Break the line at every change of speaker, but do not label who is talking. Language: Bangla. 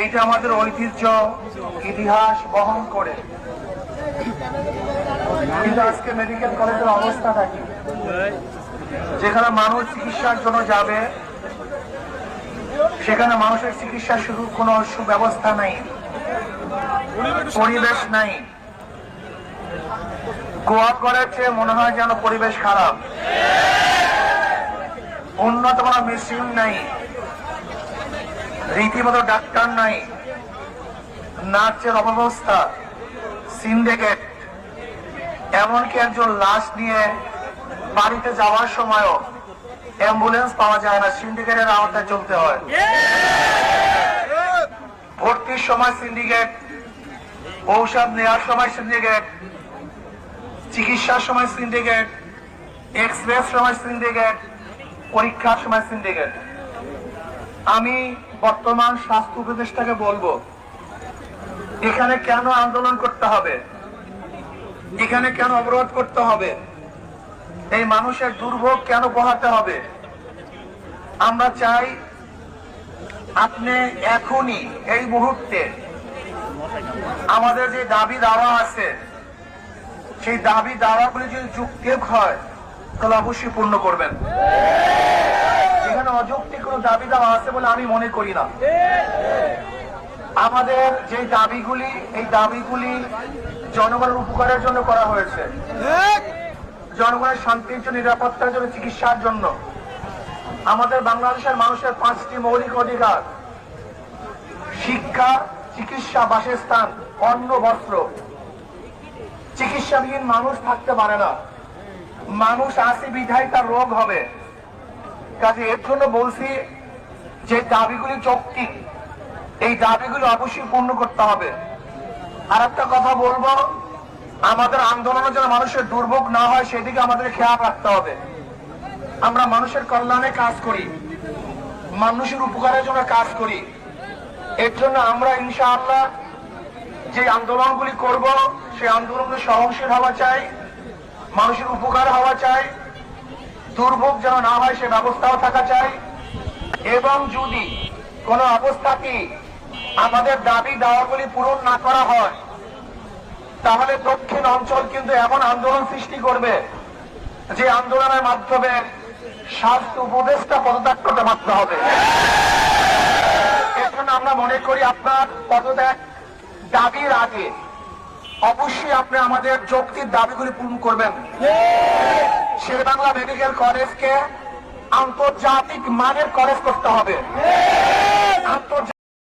এইটা আমাদের ঐতিহ্য, ইতিহাস বহন করে। আজকে মেডিকেল কলেজের অবস্থা থাকি যেখানে মানুষ চিকিৎসার জন্য যাবে, সেখানে মানুষের চিকিৎসা শুরু কোনো সুব্যবস্থা নাই, পরিবেশ নাই। গোয়া করার চেয়ে মনে হয় যেন পরিবেশ খারাপ। উন্নত কোনো মেশিন নাই। রীতিমতো ডাক্তার নাই, নার্সের অব্যবস্থা সিন্ডিকেট, এমনকি একজন লাশ নিয়ে বাড়িতে যাওয়ার সময়ও অ্যাম্বুলেন্স পাওয়া যায় না, সিন্ডিকেটের আওতায় চলতে হয়। ভর্তির সময় সিন্ডিকেট, ঔষধ নেওয়ার সময় সিন্ডিকেট, চিকিৎসার সময় সিন্ডিকেট এক্সপ্রেস সময় সিন্ডিকেট, পরীক্ষার সময় সিন্ডিকেট। আমি বর্তমান স্বাস্থ্য উপদেষ্টাকে বলব, এখানে কেন আন্দোলন করতে হবে? এখানে কেন অবরোধ করতে হবে? এই মানুষের দুর্ভোগ কেন পোহাতে হবে? আমরা চাই আপনি এখনই এই মুহূর্তে আমাদের যে দাবি দাওয়া আছে, সেই দাবি দাওয়াগুলি যদি যুক্তিক হয়, তাহলে অবশ্যই পূর্ণ করবেন। এখানে অযৌক্তিক কোনো দাবি দাওয়া আছে বলে আমি মনে করি না। আমাদের যে দাবিগুলি, এই দাবিগুলি জনগণের উপকারের জন্য করা হয়েছে। জনগণের শান্তির জন্য, নিরাপত্তার জন্য, চিকিৎসার জন্য। আমাদের বাংলাদেশের মানুষের পাঁচটি মৌলিক অধিকার। শিক্ষা, চিকিৎসা, বাসস্থান, অন্ন, বস্ত্র। চিকিৎসাবিহীন মানুষ থাকতে পারে না। মানুষ আসে বিধায় তার রোগ হবে। কাজে এর জন্য বলছি যে দাবিগুলি যৌক্তিক। এই দাবিগুলো অবশ্যই পূর্ণ করতে হবে। আর একটা কথা বলব, আমাদের আন্দোলনের জন্য মানুষের দুর্ভোগ না হয়, সেদিকে আমাদের খেয়াল রাখতে হবে। আমরা মানুষের কল্যাণে কাজ করি, মানুষের উপকারের জন্য কাজ করি। এর জন্য আমরা ইনশাআল্লাহ যে আন্দোলনগুলি করব, সেই আন্দোলনগুলি সহনশীল হওয়া চাই, মানুষের উপকার হওয়া চাই। দুর্ভোগ যেন না হয়, সে ব্যবস্থাও থাকা চাই। এবং যদি কোনো অবস্থাকে আমাদের দাবি দাওয়াগুলি পূরণ না করা হয়, তাহলে দক্ষিণ অঞ্চল কিন্তু এমন আন্দোলন সৃষ্টি করবে, যে আন্দোলনের মাধ্যমে স্বাস্থ্য উপদেষ্টা পদত্যাগ করতে মাত্র হবে। এর জন্য আমরা মনে করি আপনার পদত্যাগ দাবির আগে অবশ্যই আপনি আমাদের যৌক্তিক দাবিগুলি পূরণ করবেন। শের বাংলা মেডিকেল কলেজকে আন্তর্জাতিক মানের কলেজ করতে হবে। আন্তর্জাতিক